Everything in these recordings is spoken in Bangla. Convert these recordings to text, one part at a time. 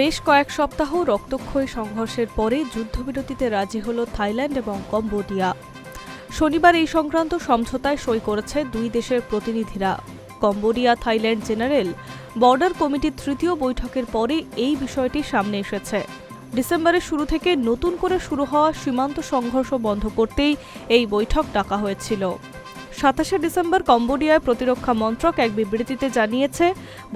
বেশ কয়েক সপ্তাহ রক্তক্ষয়ী সংঘর্ষের পরে যুদ্ধবিরতিতে রাজি হল থাইল্যান্ড এবং কম্বোডিয়া। শনিবার এই সংক্রান্ত সমঝোতায় সই করেছে দুই দেশের প্রতিনিধিরা। কম্বোডিয়া থাইল্যান্ড জেনারেল বর্ডার কমিটির তৃতীয় বৈঠকের পরে এই বিষয়টি সামনে এসেছে। ডিসেম্বরের শুরু থেকে নতুন করে শুরু হওয়া সীমান্ত সংঘর্ষ বন্ধ করতেই এই বৈঠক ডাকা হয়েছিল। সাতাশে ডিসেম্বর কম্বোডিয়ায় প্রতিরক্ষা মন্ত্রক এক বিবৃতিতে জানিয়েছে,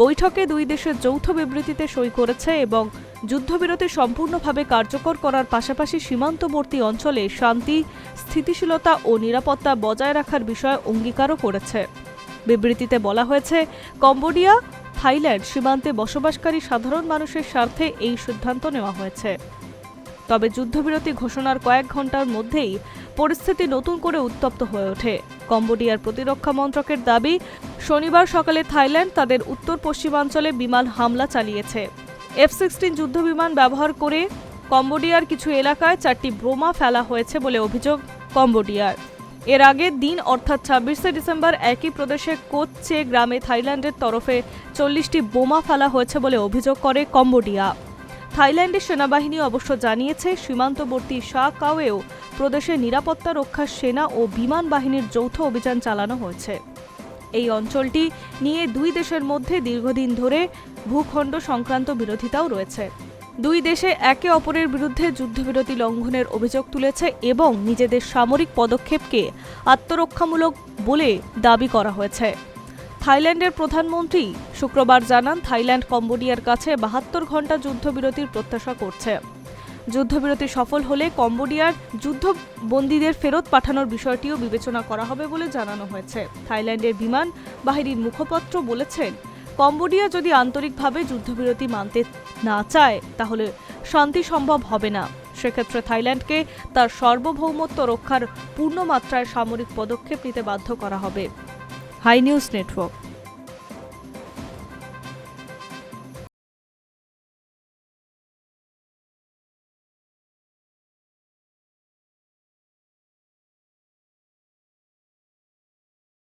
বৈঠকে দুই দেশের যৌথ বিবৃতিতে সই করেছে এবং যুদ্ধবিরতি সম্পূর্ণভাবে কার্যকর করার পাশাপাশি সীমান্তবর্তী অঞ্চলে শান্তি, স্থিতিশীলতা ও নিরাপত্তা বজায় রাখার বিষয়ে অঙ্গীকারও করেছে। বিবৃতিতে বলা হয়েছে, কম্বোডিয়া, থাইল্যান্ড সীমান্তে বসবাসকারী সাধারণ মানুষের স্বার্থে এই সিদ্ধান্ত নেওয়া হয়েছে। তবে যুদ্ধবিরতি ঘোষণার কয়েক ঘণ্টার মধ্যেই পরিস্থিতি নতুন করে উত্তপ্ত হয়ে ওঠে। কম্বোডিয়ার প্রতিরক্ষা মন্ত্রকের দাবি, শনিবার সকালে থাইল্যান্ড তাদের উত্তর পশ্চিমাঞ্চলে বিমান হামলা চালিয়েছে। এফ সিক্সটিন যুদ্ধবিমান ব্যবহার করে কম্বোডিয়ার কিছু এলাকায় চারটি বোমা ফেলা হয়েছে বলে অভিযোগ কম্বোডিয়ার। এর আগে দিন, অর্থাৎ ছাব্বিশে ডিসেম্বর, একই প্রদেশে কোচ্ছে গ্রামে থাইল্যান্ডের তরফে চল্লিশটি বোমা ফেলা হয়েছে বলে অভিযোগ করে কম্বোডিয়া। থাইল্যান্ডের সেনাবাহিনী অবশ্য জানিয়েছে, সীমান্তবর্তী শাহ কাওয়েও প্রদেশে নিরাপত্তা রক্ষার সেনা ও বিমান বাহিনীর যৌথ অভিযান চালানো হয়েছে। এই অঞ্চলটি নিয়ে দুই দেশের মধ্যে দীর্ঘদিন ধরে ভূখণ্ড সংক্রান্ত বিরোধিতাও রয়েছে। দুই দেশে একে অপরের বিরুদ্ধে যুদ্ধবিরতি লঙ্ঘনের অভিযোগ তুলেছে এবং নিজেদের সামরিক পদক্ষেপকে আত্মরক্ষামূলক বলে দাবি করা হয়েছে। থাইল্যান্ডের প্রধানমন্ত্রী শুক্রবার জানান, থাইল্যান্ড কম্বোডিয়ার কাছে বাহাত্তর ঘণ্টা যুদ্ধবিরতির প্রত্যাশা করছে। যুদ্ধবিরতি সফল হলে কম্বোডিয়ার যুদ্ধবন্দীদের ফেরত পাঠানোর বিষয়টিও বিবেচনা করা হবে বলে জানানো হয়েছে। থাইল্যান্ডের বিমান বাহিনীর মুখপাত্র বলেছেন, কম্বোডিয়া যদি আন্তরিকভাবে যুদ্ধবিরতি মানতে না চায়, তাহলে শান্তি সম্ভব হবে না। সেক্ষেত্রে থাইল্যান্ডকে তার সার্বভৌমত্ব রক্ষার পূর্ণ মাত্রায় সামরিক পদক্ষেপ নিতে বাধ্য করা হবে। High news network